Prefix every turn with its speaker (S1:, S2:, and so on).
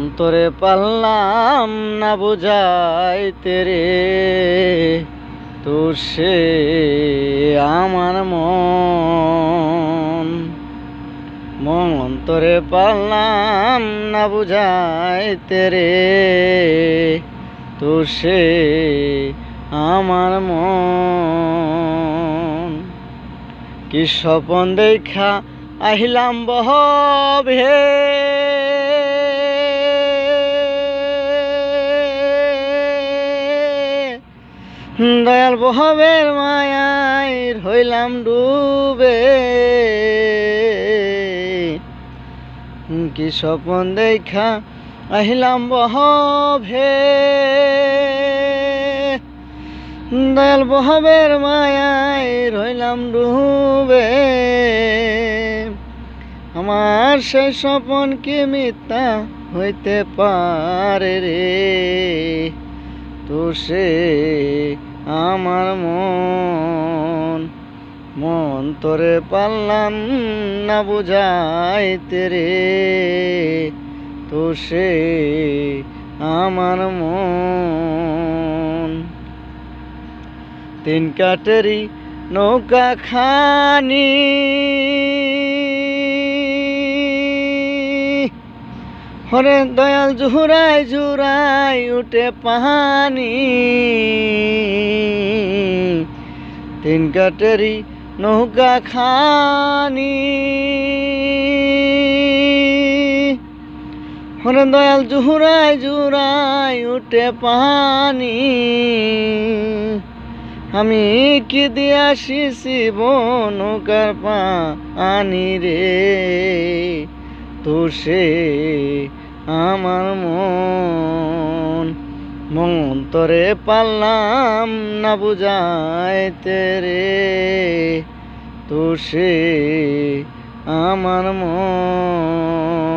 S1: অন্তরে পাল্লাম না বুঝাইতে রে। তো সে আমার মন। মন অন্তরে পাল্লাম না বুঝাইতে রে। তো সে আমার মন। কি স্বপন দেখা আহিলাম বহবে দয়াল বহবের মায়ায় হইলাম ডুবে। কি স্বপন দেখা আহিলাম বহবে? দয়াল বহবের মায়ায় রইলাম ডুবে। আমার সেই স্বপন কি মিথ্যা হইতে পারে রে? তো সে আমার মন। মন তোরে পারলাম না বুঝাইতে রে। তো সে আমার মন। তিন কাটেরি নৌকা খানি হরে দয়াল জুহুরাই জুরাই উঠে পাহানি তিন কাটেরি নৌকা খানি। হরে দয়াল জুহুরাই জুরাই উঠে পাহানি আমি কি দিয়া শিশিব নৌকার পানি রে? তো সে আমার মন। মন তরে পারলাম না বুঝাইতে রে। তো সে আমার মন।